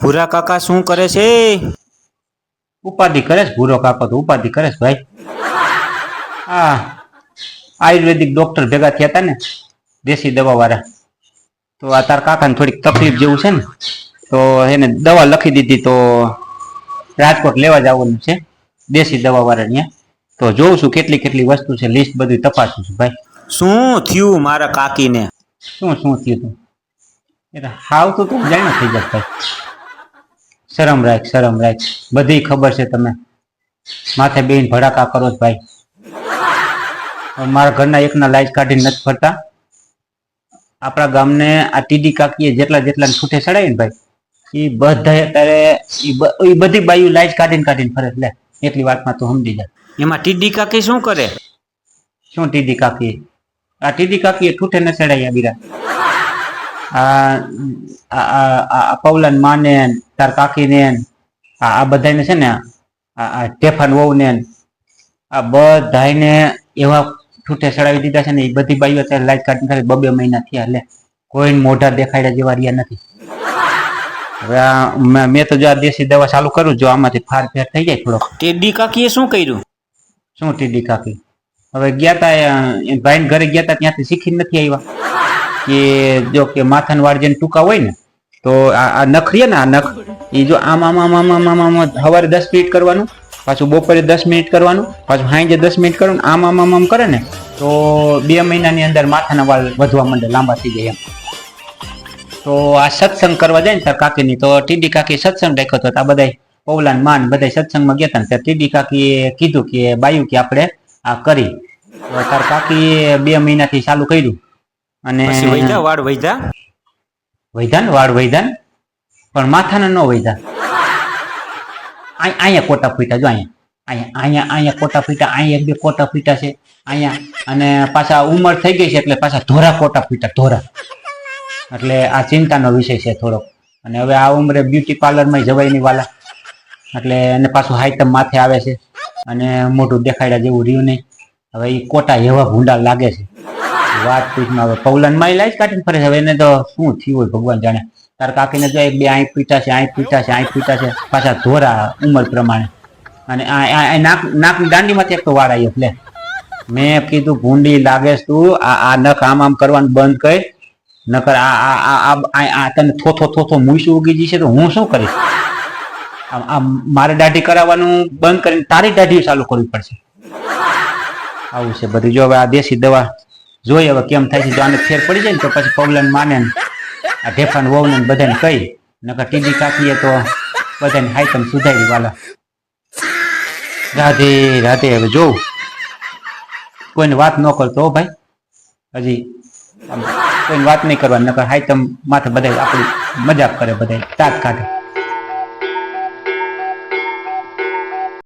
ભૂરા કાકા શું કરે છે? ઉપાધિ કરે છે ભૂરો કાકો તો ઉપાધિ કરે છે ભાઈ. હા આયુર્વેદિક ડોક્ટર ભેગા થયા હતા ને દેશી દવા વાળા તો આ તાર કાકાને થોડીક તકલીફ જેવું છે ને તો એને દવા લખી દીધી તો રાજકોટ લેવા જવાનું છે દેશી દવા વાળા ત્યાં તો જોઉં છું કેટલી કેટલી વસ્તુ છે લિસ્ટ બધું તપાસું છું ભાઈ. શું થયું મારા કાકીને? શું શું થયું તું? એટલે હાવ તો તું જાણે થઈ જાય ભાઈ. શરમ રાખ શરમ રાખ. બધી ખબર છે તમે માથે બેન ભડાકા કરો ભાઈ. મારા ઘરના એકના લાઈટ કાઢીને નથી ફરતા. આપણા ગામને આ ટીડી કાકીએ જેટલા જેટલા છૂટે ચડાવી ને ભાઈ. એ બધા અત્યારે એ બધી બાયું લાઈટ કાઢીને કાઢીને ફરે. લે એટલી વાતમાં તું સમજી જાય એમાં ટીડી કાકી શું કરે? શું ટીડી કાકી? આ ટીડી કાકીએ છૂટે ન ચડાવી બીરા. આ આ- આ આ પૌલન માને તાર કાકીને ને આ બધાને છે ને આ આ ટેફાન વહુને ન, આ બધાને એવા છૂટે ચડાવી દીધા છે ને એ બધી બાઈઓ અત્યારે લાઈટ કાઢીને ખાલી બબે મહિના થયા એટલે કોઈને મોઢા દેખાડ્યા જેવા રહ્યા નથી. હવે આ મેં તો જો આ દેશી દવા ચાલુ કરું જો આમાંથી ફાર ફેર થઈ જાય થોડો ટીડી કાકીએ શું કર્યું? શું ટીડી કાકી? હવે ગયા તા ભાઈ ઘરે ગયા તા ત્યાંથી શીખી નથી આવ્યા. કે જો કે માથાના વાળ જેને ટૂંકા હોય ને, તો આ નખ રહીએ ને, આ નખ એ જો આમ આમ આમ આમ આમ આમ સવારે દસ મિનિટ કરવાનું, પાછું બપોરે દસ મિનિટ કરવાનું, પાછું હાંજે દસ મિનિટ કરવાનું, આમ આમ આમ આમ કરે ને, તો બે મહિનાની અંદર માથાના વાળ વધવા માંડે, લાંબા થઈ જાય એમ. તો આ સત્સંગ કરવા જાય ને તાર કાકીની, તો ટીડી કાકી સત્સંગ રાખ્યો હતો આ બધા પૌલાન માન બધા સત્સંગમાં ગયા હતા ને ટીડી કાકીએ કીધું કે બાયું કે આપણે આ કરી. તાર કાકીએ બે મહિનાથી ચાલુ કર્યું. અને વૈધા વાળ વૈધા? વૈધાન વાળ વૈધાન પણ માથાના ન વૈધા. આય- અહીંયા કોટા ફૂટા જો અહીંયા અહીંયા અહીંયા અહીંયા કોટા ફૂટા અહીંયા એક બે કોટા ફૂટા છે. અહીંયા અને પાછા ઉંમર થઈ ગઈ છે એટલે પાછા ધોરા કોટા ફૂટા ધોરા. એટલે આ ચિંતાનો વિષય છે થોડોક. અને હવે આ ઉંમરે બ્યુટી પાર્લરમાં જવાય નહીં વાલા. એટલે એને પાછું હાઈટમ માથે આવે છે. અને મોટું દેખાડ્યા જેવું રહ્યું નહીં. હવે એ કોટા એવા ભૂંડા લાગે છે. વાત પૂછમાં હવે પૌલનમાં લાઈટ કાઢીને ફરે હવે એને તો શું થયું હોય ભગવાન જાણે. તાર કાકીને તો એક બે આંખ પીટા છે, આંખ પીટા છે, આંખ પીટા છે. પાછા ધોરા ઉંમર પ્રમાણે. અને આ આ- આ નાક નાકની દાંડીમાંથી એક તો વાળ આવી એટલે મેં કીધું, ભૂંડી લાગે તું. આ આ નખ આમ આમ કરવાનું બંધ કર. નકર આ આ આ આ આ- આ તને થોથો થોથો મૂસું ઉગી જશે તો હું શું કરીશ? આમ મારે દાઢી કરાવવાનું બંધ કરીને તારી દાઢી ચાલુ કરવી પડશે. આવું છે બધું. જો હવે આ દેશી દવા જોઈએ હવે કેમ થાય છે. જો આને ફેર પડી જાય ને તો પછી પગલાને માને આ ઢેફાન વહુને બધાને કહી. નકર ટીડી કાકીએ તો બધાને હાઈતમ સુધારી વાલા. રાધે રાધે, હવે જોઉં. કોઈને વાત ન કરતો ભાઈ. હજી કોઈને વાત નહીં કરવાની, નકર હાઈતમ માથે બધા આપણી મજાક કરે બધા તાક કાઢે.